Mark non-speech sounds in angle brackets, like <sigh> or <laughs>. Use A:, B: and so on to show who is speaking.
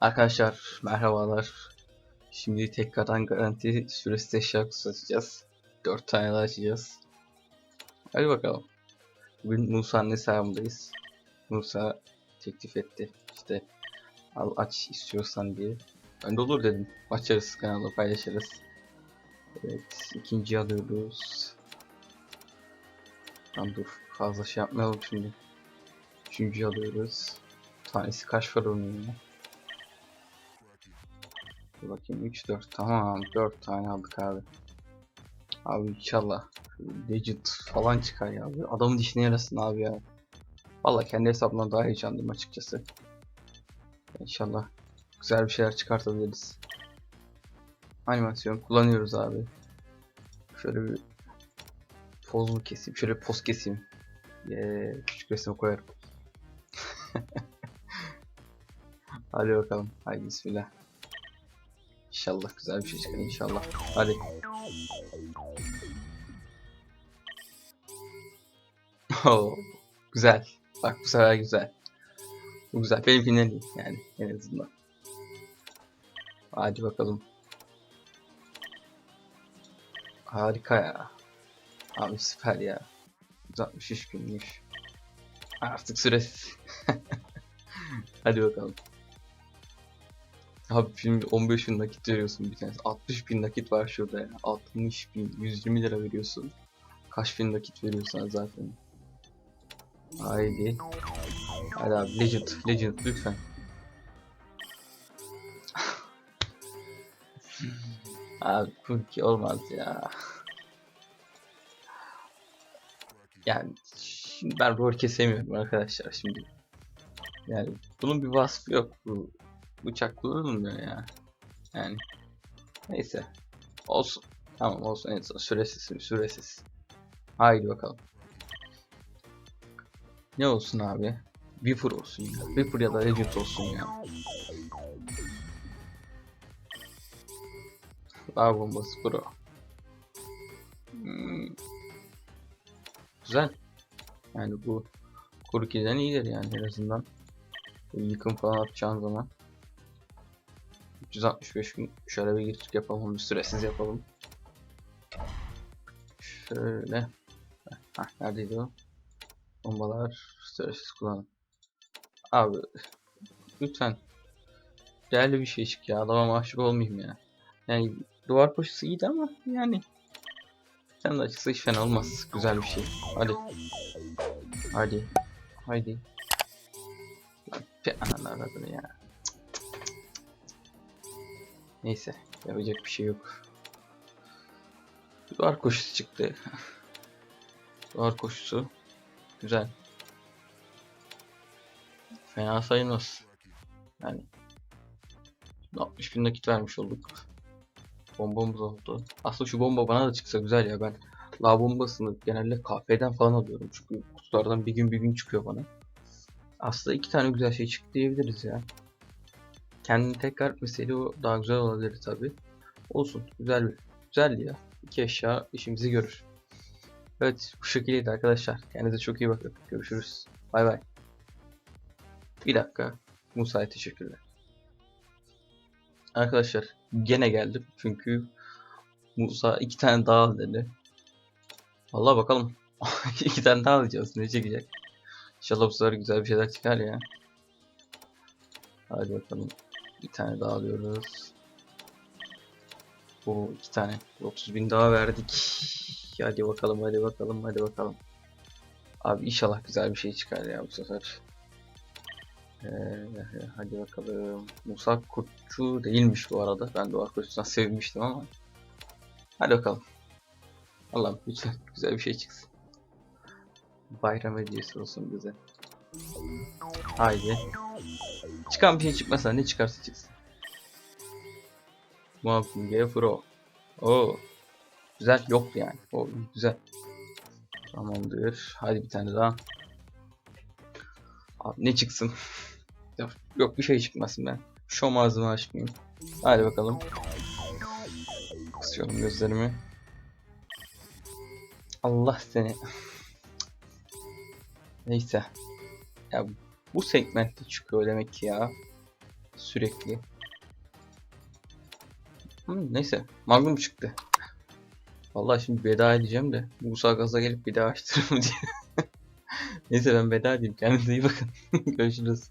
A: Arkadaşlar merhabalar. Şimdi tekrardan garanti süresi eşya kutusu açacağız. 4 tane daha açacağız. Hadi bakalım. Bugün Musa'nın hesabındayız. Musa teklif etti. İşte al aç istiyorsan diye. Ben de olur dedim. Açarız kanalda paylaşırız. Evet ikinci alıyoruz. Lan dur fazla şey yapmayalım şimdi. Üçüncü alıyoruz. Tanesi kaç var onun ya? Dur bakayım 3 4 tamam 4 tane aldık abi. Abi inşallah Legend falan çıkar ya. Adamın dişine yarasın abi ya. Valla kendi hesabımdan daha heyecanlıyım açıkçası. İnşallah güzel bir şeyler çıkartabiliriz. Animasyon kullanıyoruz abi. Şöyle bir poz mu keseyim? Şöyle poz keseyim. Ee, küçük resim koyarım. <laughs> Hadi bakalım. Haydi bismillah. İnşallah güzel bir şey çıkar inşallah. Hadi. <laughs> Oo, güzel. Bak bu sefer güzel. Bu güzel. Benimkinden iyi yani en azından. Hadi bakalım. Harika ya. Abi süper ya. 163 günmüş. Artık süresiz. <laughs> Hadi bakalım. Abi şimdi 15 bin nakit veriyorsun bir tanesi. 60 bin nakit var şurada ya. 60 bin, 120 lira veriyorsun. Kaç bin nakit veriyorsan zaten. Haydi. Hadi abi Legend, Legend lütfen. <laughs> abi Kurki olmaz ya. Yani şimdi ben rol kesemiyorum arkadaşlar şimdi. Yani bunun bir vasfı yok. Bu bıçak kullanılmıyor ya. Yani neyse. Olsun. Tamam olsun en son süresiz süresiz. Haydi bakalım. Ne olsun abi? Viper olsun ya. Viper ya da Legend olsun ya. Daha bombası pro. Hmm. Güzel. Yani bu Kurki'den iyidir yani en azından. Böyle yıkım falan atacağın zaman. 365 gün şöyle bir giriş yapalım, bir süresiz yapalım. Şöyle. Hah, neredeydi o? Bombalar süresiz kullanın. Abi lütfen değerli bir şey çık ya adama mahcup olmayayım ya. Yani duvar koşusu iyiydi ama yani sen de açıksa hiç fena olmaz. Güzel bir şey. Hadi. Hadi. Haydi. Ananı aradın ya. Neyse yapacak bir şey yok. Duvar koşusu çıktı. Duvar koşusu. Güzel. Fena sayılmaz. Yani 60 bin nakit vermiş olduk. Bombamız oldu. Aslında şu bomba bana da çıksa güzel ya ben la bombasını genelde kafeden falan alıyorum çünkü kutulardan bir gün bir gün çıkıyor bana. Aslında iki tane güzel şey çıktı diyebiliriz ya. Kendini tekrar etmeseydi o daha güzel olabilir tabi. Olsun güzel bir güzeldi ya. İki eşya işimizi görür. Evet bu şekildeydi arkadaşlar. Kendinize çok iyi bakın. Görüşürüz. Bay bay. Bir dakika. Musa'ya teşekkürler. Arkadaşlar gene geldim çünkü Musa iki tane daha dedi. Vallahi bakalım. <laughs> iki tane daha alacağız. Ne çekecek? İnşallah bu sefer güzel bir şeyler çıkar ya. Hadi bakalım. Bir tane daha alıyoruz. Bu iki tane. 30 bin daha verdik. Hadi bakalım hadi bakalım hadi bakalım. Abi inşallah güzel bir şey çıkar ya bu sefer. Ee, hadi bakalım. Musa kurtçu değilmiş bu arada. Ben de o arkadaşından sevmiştim ama. Hadi bakalım. Allah'ım lütfen güzel bir şey çıksın. Bayram hediyesi olsun bize. Haydi. Çıkan bir şey çıkmasa ne çıkarsa çıksın. Muhabbim Pro. Oo. Güzel yoktu yani. O güzel. Tamamdır. Hadi bir tane daha. Abi ne çıksın? Yok, bir şey çıkmasın ben. Şu ağzımı açmayayım. Hadi bakalım. Kısıyorum gözlerimi. Allah seni. Neyse. Ya bu segmentte çıkıyor demek ki ya. Sürekli. Hı, neyse. Magnum çıktı. Vallahi şimdi veda edeceğim de Musa gaza gelip bir daha açtırırım diye. <laughs> neyse ben veda edeyim. Kendinize iyi bakın. <laughs> Görüşürüz.